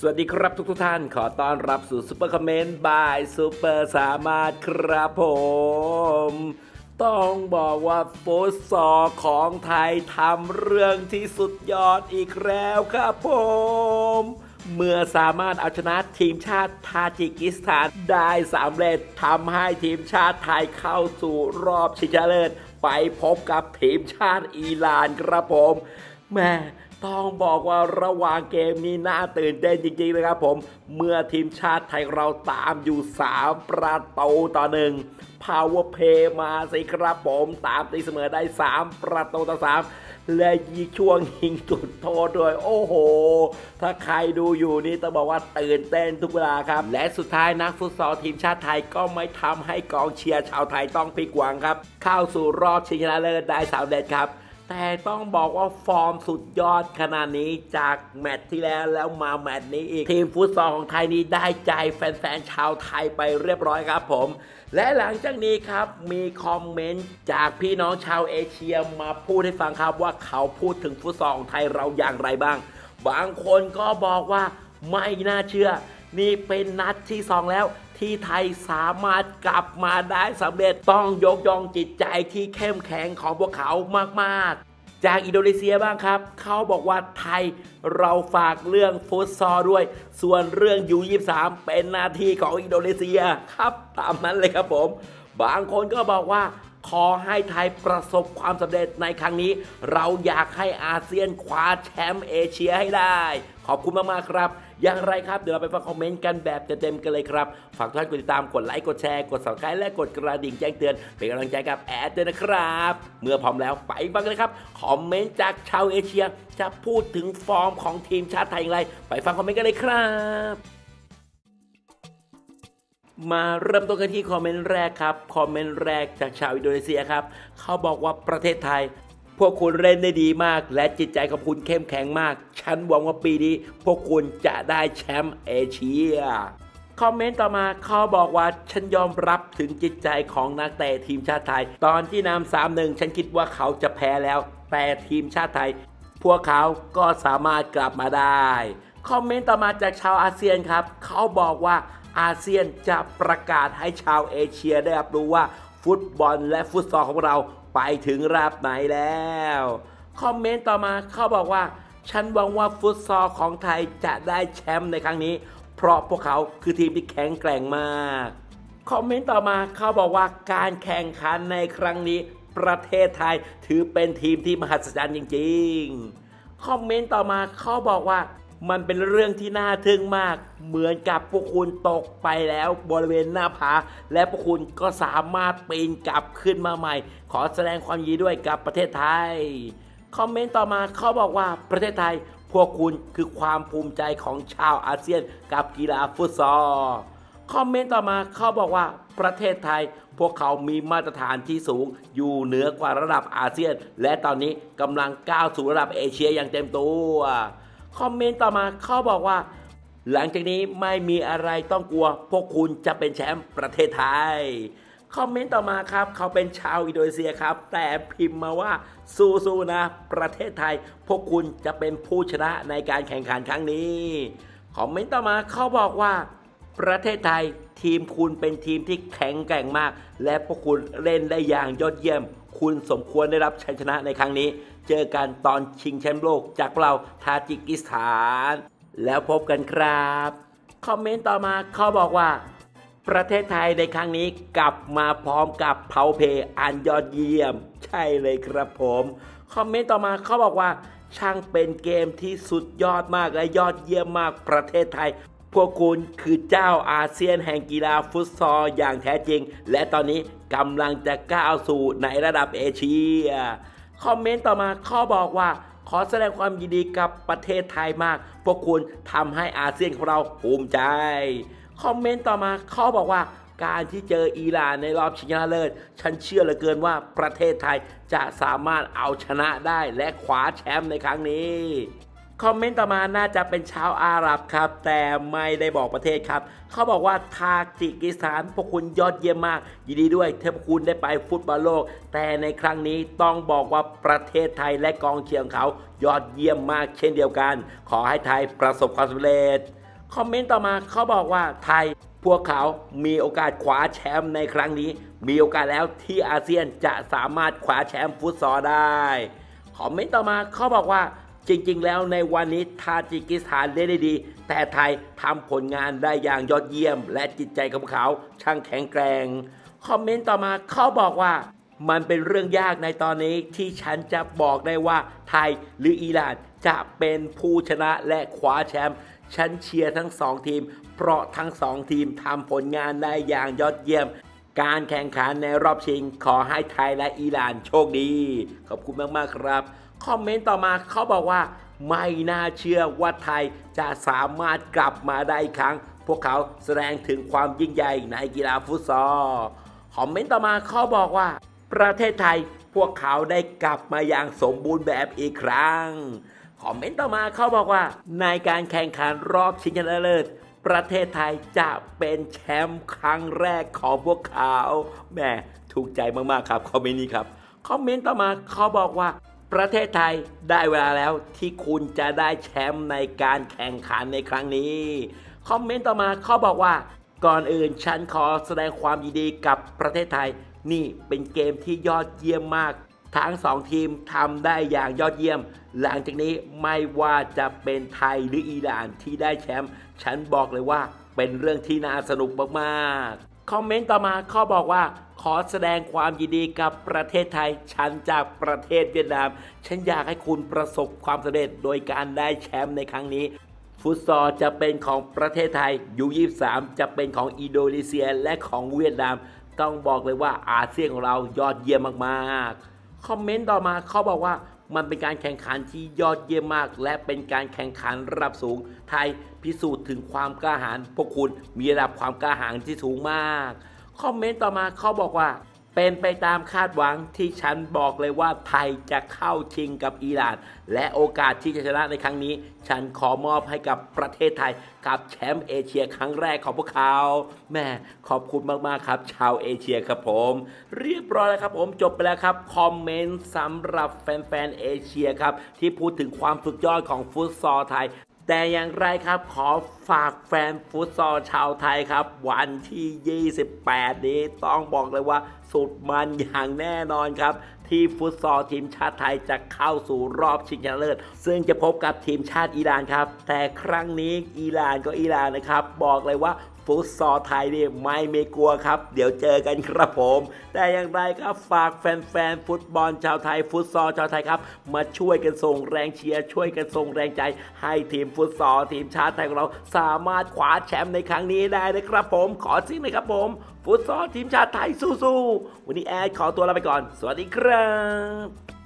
สวัสดีครับทุกทุกท่านขอต้อนรับสู่ซุปเปอร์คอมเมนต์บายซุปเปอร์สามารถครับผม ต้องบอกว่าฟุตซอลของไทยทำเรื่องที่สุดยอดอีกแล้วครับผม เมื่อสามารถเอาชนะทีมชาติทาจิกิสถานได้สำเร็จทำให้ทีมชาติไทยเข้าสู่รอบชิงชนะเลิศไปพบกับทีมชาติอิหร่านครับผมแม่ ต้องบอกว่าระหว่างเกมนี้น่าตื่นเต้นจริงๆเลยครับผม เมื่อทีมชาติไทยเราตามอยู่ 3 ประตูต่อหนึ่ง Power Play มาสิครับผมตามตีเสมอได้ 3 ประตูต่อ 3 และยีช่วงยิงจุดโทษด้วย โอ้โห ถ้าใครดูอยู่นี่ต้องบอกว่าตื่นเต้นทุกเวลาครับ และสุดท้ายนักฟุตซอลทีมชาติไทยก็ไม่ทำให้กองเชียร์ชาวไทยต้องผิดหวังครับ เข้าสู่รอบชิงชนะเลิศได้สำเร็จครับ แต่ต้องบอกว่าฟอร์มสุดยอดขนาดนี้จากแมตช์ที่แล้วแล้วมาแมตช์นี้อีก ทีมฟุตซอลของไทยนี้ได้ใจแฟนๆชาวไทยไปเรียบร้อยครับผม และหลังจากนี้ครับมีคอมเมนต์จากพี่น้องชาวเอเชียมาพูดให้ฟังครับว่าเขาพูดถึงฟุตซอลของไทยเราอย่างไรบ้าง บางคนก็บอกว่าไม่น่าเชื่อ นี่เป็นนัดที่สองแล้ว ที่ไทยสามารถกลับมาได้สำเร็จต้องยกย่องจิตใจที่เข้มแข็งของพวกเขามากๆจากอินโดนีเซียบ้างครับ เขาบอกว่าไทยเราฝากเรื่องฟุตซอลด้วย ส่วนเรื่องยู23เป็นหน้าที่ของอินโดนีเซียครับ ตามนั้นเลยครับผม บางคนก็บอกว่า ขอให้ไทยประสบความสำเร็จในครั้งนี้ เราอยากให้อาเซียนคว้าแชมป์เอเชียให้ได้ ขอบคุณมากๆครับ อย่างไรครับ เดี๋ยวเราไปฟังคอมเมนต์กันแบบเต็มๆกันเลยครับ ฝากทุกท่านกดติดตาม กดไลค์ กดแชร์ กด subscribe และกดกระดิ่งแจ้งเตือน เป็นกำลังใจกับแอดด้วยนะครับ เมื่อพร้อมแล้วไปฟังกันเลยครับ คอมเมนต์จากชาวเอเชีย จะพูดถึงฟอร์มของทีมชาติไทยอย่างไร ไปฟังคอมเมนต์กันเลยครับมาเริ่มต้นกันที่คอมเมนต์แรกครับ คอมเมนต์แรกจากชาวอินโดนีเซียครับ เขาบอกว่าประเทศไทย พวกคุณเล่นได้ดีมาก และจิตใจของคุณเข้มแข็งมาก ฉันหวังว่าปีนี้ พวกคุณจะได้แชมป์เอเชียคอมเมนต์ต่อมาเขาบอกว่าฉันยอมรับถึงจิตใจของนักเตะทีมชาติไทย ตอนที่นำสามหนึ่งฉันคิดว่าเขาจะแพ้แล้ว แต่ทีมชาติไทย พวกเขาก็สามารถกลับมาได้ คอมเมนต์ต่อมาจากชาวอาเซียนครับ เขาบอกว่าอาเซียนจะประกาศให้ชาวเอเชียได้รับรู้ว่า ฟุตบอลและฟุตซอลของเรา ไปถึงระดับไหนแล้ว คอมเมนต์ต่อมาเขาบอกว่า ฉันหวังว่าฟุตซอลของไทยจะได้แชมป์ในครั้งนี้ เพราะพวกเขาคือทีมที่แข็งแกร่งมาก คอมเมนต์ต่อมาเขาบอกว่าการแข่งขันในครั้งนี้ ประเทศไทยถือเป็นทีมที่มหัศจรรย์จริง ๆ คอมเมนต์ต่อมาเขาบอกว่า มันเป็นเรื่องที่น่าทึ่งมาก เหมือนกับพวกคุณตกไปแล้วบริเวณหน้าผา และพวกคุณก็สามารถปีนกลับขึ้นมาใหม่ ขอแสดงความยินดีด้วยกับประเทศไทย คอมเมนต์ต่อมาเขาบอกว่าประเทศไทย พวกคุณคือความภูมิใจของชาวอาเซียนกับกีฬาฟุตซอล คอมเมนต์ต่อมาเขาบอกว่าประเทศไทย พวกเขามีมาตรฐานที่สูงอยู่เหนือกว่าระดับอาเซียน และตอนนี้กำลังก้าวสู่ระดับเอเชียอย่างเต็มตัว คอมเมนต์ต่อมาเขาบอกว่า หลังจากนี้ไม่มีอะไรต้องกลัว พวกคุณจะเป็นแชมป์ประเทศไทย คอมเมนต์ต่อมาครับ เขาเป็นชาวอินโดนีเซียครับ แต่พิมพ์มาว่าสู้ๆนะ ประเทศไทย พวกคุณจะเป็นผู้ชนะในการแข่งขันครั้งนี้ คอมเมนต์ต่อมาเขาบอกว่า ประเทศไทยทีมคุณเป็นทีมที่แข็งแกร่งมาก และพวกคุณเล่นได้อย่างยอดเยี่ยม คุณสมควรได้รับชัยชนะในครั้งนี้ เจอกันตอนชิงแชมป์โลกจากเราทาจิกิสถาน แล้วพบกันครับ คอมเมนต์ต่อมาเขาบอกว่า ประเทศไทยในครั้งนี้กลับมาพร้อมกับเผาเพอันยอดเยี่ยม ใช่เลยครับผม คอมเมนต์ต่อมาเขาบอกว่า ช่างเป็นเกมที่สุดยอดมากและยอดเยี่ยมมากประเทศไทย พวกคุณคือเจ้าอาเซียนแห่งกีฬาฟุตซอลอย่างแท้จริง และตอนนี้กำลังจะก้าวสู่ในระดับเอเชีย คอมเมนต์ต่อมาเขาบอกว่า ขอแสดงความยินดีกับประเทศไทยมาก พวกคุณทำให้อาเซียนของเราภูมิใจ คอมเมนต์ต่อมาเขาบอกว่าการที่เจออิหร่านในรอบชิงชนะเลิศ ฉันเชื่อเหลือเกินว่าประเทศไทยจะสามารถเอาชนะได้และคว้าแชมป์ในครั้งนี้ คอมเมนต์ต่อมาน่าจะเป็นชาวอาหรับครับ แต่ไม่ได้บอกประเทศครับ เขาบอกว่าทาจิกิสถานพวกคุณยอดเยี่ยมมาก ยินดีด้วยเทพคุณได้ไปฟุตบอลโลก แต่ในครั้งนี้ต้องบอกว่าประเทศไทยและกองเชียร์ของเขายอดเยี่ยมมากเช่นเดียวกัน ขอให้ไทยประสบความสำเร็จคอมเมนต์ต่อมาเขาบอกว่าไทยพวกเขามีโอกาสคว้าแชมป์ในครั้งนี้ มีโอกาสแล้วที่อาเซียนจะสามารถคว้าแชมป์ฟุตซอลได้ คอมเมนต์ต่อมาเขาบอกว่า จริง ๆ แล้วในวันนี้ทาจิกิสถานเล่นได้ดี แต่ไทยทำผลงานได้อย่างยอดเยี่ยม และจิตใจของเขาช่างแข็งแกร่งคอมเมนต์ต่อมาเขาบอกว่ามันเป็นเรื่องยากในตอนนี้ที่ฉันจะบอกได้ว่าไทยหรืออิหร่านจะเป็นผู้ชนะและคว้าแชมป์ฉันเชียร์ทั้งสองทีม เพราะทั้งสองทีมทำผลงานได้อย่างยอดเยี่ยม การแข่งขันในรอบชิงขอให้ไทยและอิหร่านโชคดี ขอบคุณมาก ๆ ครับ คอมเมนต์ต่อมาเขาบอกว่า ไม่น่าเชื่อว่าไทยจะสามารถกลับมาได้อีกครั้ง พวกเขาแสดงถึงความยิ่งใหญ่ในกีฬาฟุตซอลคอมเมนต์ต่อมาเขาบอกว่า ประเทศไทยพวกเขาได้กลับมาอย่างสมบูรณ์แบบอีกครั้งคอมเมนต์ต่อมาเขาบอกว่า ในการแข่งขันรอบชิงชนะเลิศประเทศไทยจะเป็นแชมป์ครั้งแรกของพวกเขาแหม่ถูกใจมากๆครับคอมเมนต์นี้ครับคอมเมนต์ต่อมาเขาบอกว่า ประเทศไทยได้เวลาแล้วที่คุณจะได้แชมป์ในการแข่งขันในครั้งนี้ คอมเมนต์ต่อมาเขาบอกว่า ก่อนอื่นฉันขอแสดงความยินดีกับประเทศไทย นี่เป็นเกมที่ยอดเยี่ยมมาก ทั้งสองทีมทำได้อย่างยอดเยี่ยม หลังจากนี้ไม่ว่าจะเป็นไทยหรืออิหร่านที่ได้แชมป์ฉันบอกเลยว่าเป็นเรื่องที่น่าสนุกมากๆ คอมเมนต์ต่อมาเขาบอกว่า ขอแสดงความยินดีกับประเทศไทย ฉันจากประเทศเวียดนาม ฉันอยากให้คุณประสบความสำเร็จโดยการได้แชมป์ในครั้งนี้ฟุตซอลจะเป็นของประเทศไทยยู23 จะเป็นของอินโดนีเซียและของเวียดนาม ต้องบอกเลยว่าอาเซียนของเรายอดเยี่ยมมากๆ คอมเมนต์ต่อมาเขาบอกว่า มันเป็นการแข่งขันที่ยอดเยี่ยมมาก และเป็นการแข่งขันระดับสูง ไทยพิสูจน์ถึงความกล้าหาญพวกคุณมีระดับความกล้าหาญที่สูงมาก คอมเมนต์ต่อมาเขาบอกว่า เป็นไปตามคาดหวังที่ฉันบอกเลยว่าไทยจะเข้าชิงกับอิหร่าน และโอกาสที่จะชนะในครั้งนี้ ฉันขอมอบให้กับประเทศไทยกับแชมป์เอเชียครั้งแรกของพวกเขาแม่ขอบคุณมากๆครับ ชาวเอเชียครับผม เรียบร้อยแล้วครับผมจบไปแล้วครับคอมเมนต์สำหรับแฟนๆเอเชียครับที่พูดถึงความสุดยอดของฟุตซอลไทย แต่อย่างไรครับขอฝากแฟนฟุตซอลชาวไทยครับ วันที่ 28 นี้ต้องบอกเลยว่าสุดมันอย่างแน่นอนครับ ที่ฟุตซอลทีมชาติไทยจะเข้าสู่รอบชิงชนะเลิศซึ่งจะพบกับทีมชาติอิหร่านครับ แต่ครั้งนี้อิหร่านก็อิหร่านนะครับ บอกเลยว่า ฟุตซอลไทยนี่ไม่ม่กลัวครับ เดี๋ยวเจอกันครับผม แต่อย่างไรครับฝากแฟนๆฟุตบอลชาวไทย ฟุตซอลชาวไทยครับ มาช่วยกันส่งแรงเชียร์ช่วยกันส่งแรงใจ ให้ทีมฟุตซอลทีมชาติไทยของเรา สามารถคว้าแชมป์ในครั้งนี้ได้นะครับผมขอซิ่งเลยครับผม ฟุตซอลทีมชาติไทยสู้ๆวันนี้แอดขอตัวลาไปก่อน สวัสดีครับ